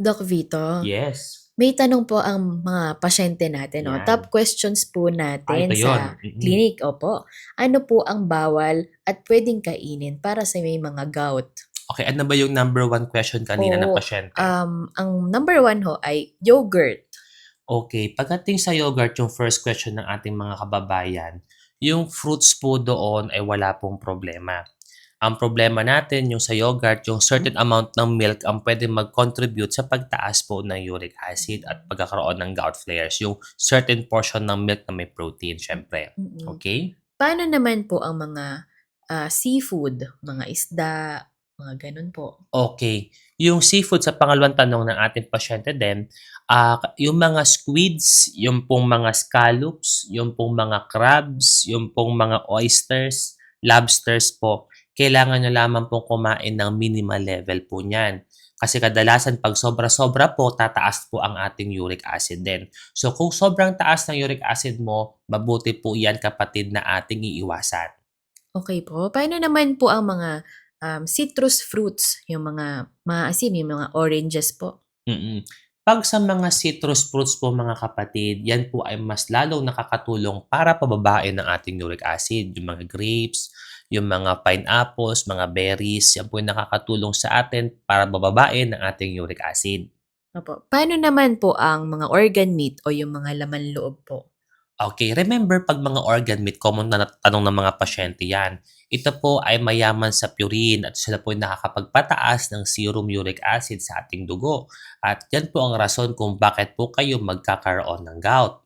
Doc Vito, Yes. may tanong po ang mga pasyente natin. No? Yan. Top questions po Ah, natin ito yun. sa Mm-mm. clinic. Opo. Ano po ang bawal at pwedeng kainin para sa may mga gout? Okay, ano ba yung number one question kanina ng Oo. pasyente? Um, ang number one ho ay yogurt. Okay, pagdating sa yogurt, yung first question ng ating mga kababayan, yung fruits po doon ay wala pong problema. Ang problema natin yung sa yogurt, yung certain amount ng milk ang pwede mag-contribute sa pagtaas po ng uric acid at pagkakaroon ng gout flares. Yung certain portion ng milk na may protein, syempre. Mm-mm. Okay? Paano naman po ang mga ah, seafood, mga isda, mga ganun po? Okay. Yung seafood sa pangalawang tanong ng ating pasyente din, ah, yung mga squids, yung pong mga scallops, yung pong mga crabs, yung pong mga oysters, lobsters po, kailangan nyo lamang pong kumain ng minimal level po niyan. Kasi kadalasan pag sobra-sobra po, tataas po ang ating uric acid din. So kung sobrang taas ng uric acid mo, mabuti po yan kapatid na ating iiwasan. Okay po. Paano naman po ang mga um, citrus fruits, yung mga maasim, yung mga oranges po? Mm. Pag sa mga citrus fruits po mga kapatid, yan po ay mas lalong nakakatulong para pababain ng ating uric acid. Yung mga grapes, yung mga pineapples, mga berries, yan po yung nakakatulong sa atin para bababain ng ating uric acid. Opo. Paano naman po ang mga organ meat o yung mga laman loob po? Okay, remember pag mga organ meat, common na tanong ng mga pasyente yan. Ito po ay mayaman sa purine at sila po ay nakakapagpataas ng serum uric acid sa ating dugo. At yan po ang rason kung bakit po kayo magkakaroon ng gout.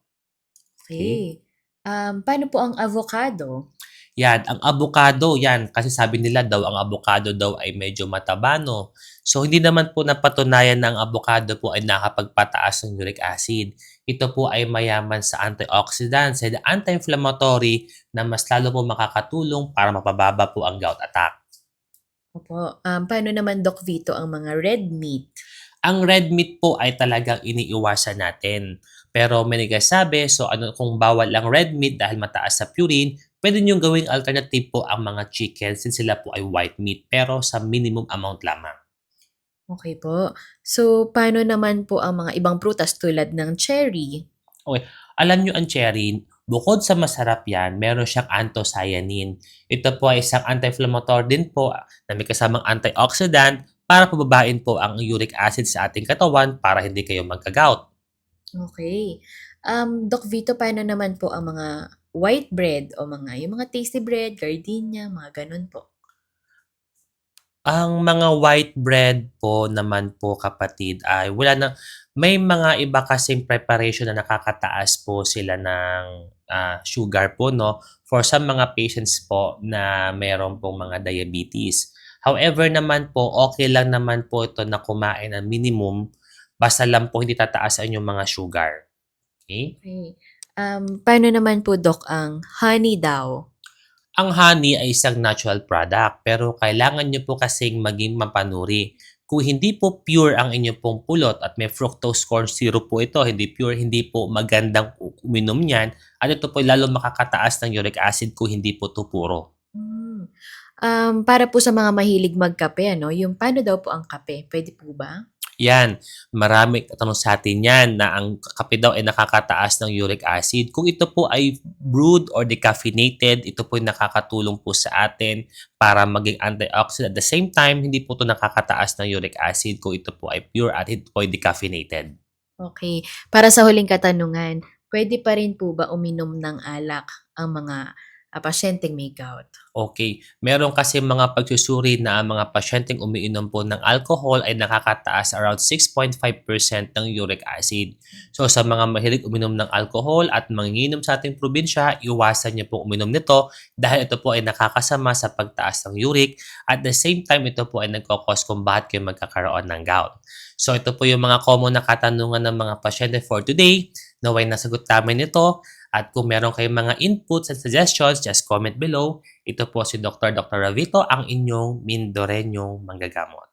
Okay. Um, paano po ang avocado? Yan, ang avocado, yan. Kasi sabi nila daw, ang avocado daw ay medyo mataba, no? So, hindi naman po napatunayan na ang avocado po ay nakapagpataas ng uric acid. Ito po ay mayaman sa antioxidants and anti-inflammatory na mas lalo po makakatulong para mapababa po ang gout attack. Opo. Um, paano naman, Doc Vito, ang mga red meat? Ang red meat po ay talagang iniiwasan natin. Pero may nagsasabi, so ano kung bawal ang red meat dahil mataas sa purine, pwede nyo gawing alternative po ang mga chicken since sila po ay white meat pero sa minimum amount lamang. Okay po. So, paano naman po ang mga ibang prutas tulad ng cherry? Alam nyo ang cherry, bukod sa masarap yan, meron siyang anthocyanin. Ito po ay isang anti-inflammatory din po na may kasamang antioxidant para pababain po ang uric acid sa ating katawan para hindi kayo magka-gout. Okay. Um, Doc Vito, paano naman po ang mga white bread o mga, yung mga tasty bread, gardenia, mga ganun po? Ang mga white bread po naman po kapatid ay wala na may mga iba kasing preparation na nakakataas po sila ng ah, sugar po no for some mga patients po na meron pong mga diabetes. However naman po okay lang naman po ito na kumain ng minimum basta lang po hindi tataas ang inyong mga sugar. Okay? Okay. Um, paano naman po, Doc, ang honey daw? Ang honey ay isang natural product pero kailangan nyo po kasing maging mapanuri. Kung hindi po pure ang inyong pong pulot at may fructose corn syrup po ito, hindi pure, hindi po magandang uminom niyan at ito po lalo makakataas ng uric acid kung hindi po ito puro. Hmm. Um, para po sa mga mahilig magkape, ano, yung paano daw po ang kape? Pwede po ba? Yan, marami tanong sa atin yan na ang kape daw ay nakakataas ng uric acid. Kung ito po ay brewed or decaffeinated, ito po ay nakakatulong po sa atin para maging antioxidant. At the same time, hindi po ito nakakataas ng uric acid kung ito po ay pure at ito po ay decaffeinated. Okay. Para sa huling katanungan, pwede pa rin po ba uminom ng alak ang mga ah, pasyenteng may gout? Okay, meron kasi mga pagsusuri na ang mga pasyenteng umiinom po ng alcohol ay nakakataas around 6.5% ng uric acid. So sa mga mahilig uminom ng alcohol at manginginom sa ating probinsya, iwasan niyo po uminom nito dahil ito po ay nakakasama sa pagtaas ng uric at the same time ito po ay nagkakos kung bakit kayo magkakaroon ng gout. So ito po yung mga common na katanungan ng mga pasyente for today. Naway nasagot namin ito at kung meron kayong mga inputs and suggestions, just comment below. Ito po si Dr. Dr. Ravito, ang inyong Mindorenyong manggagamot.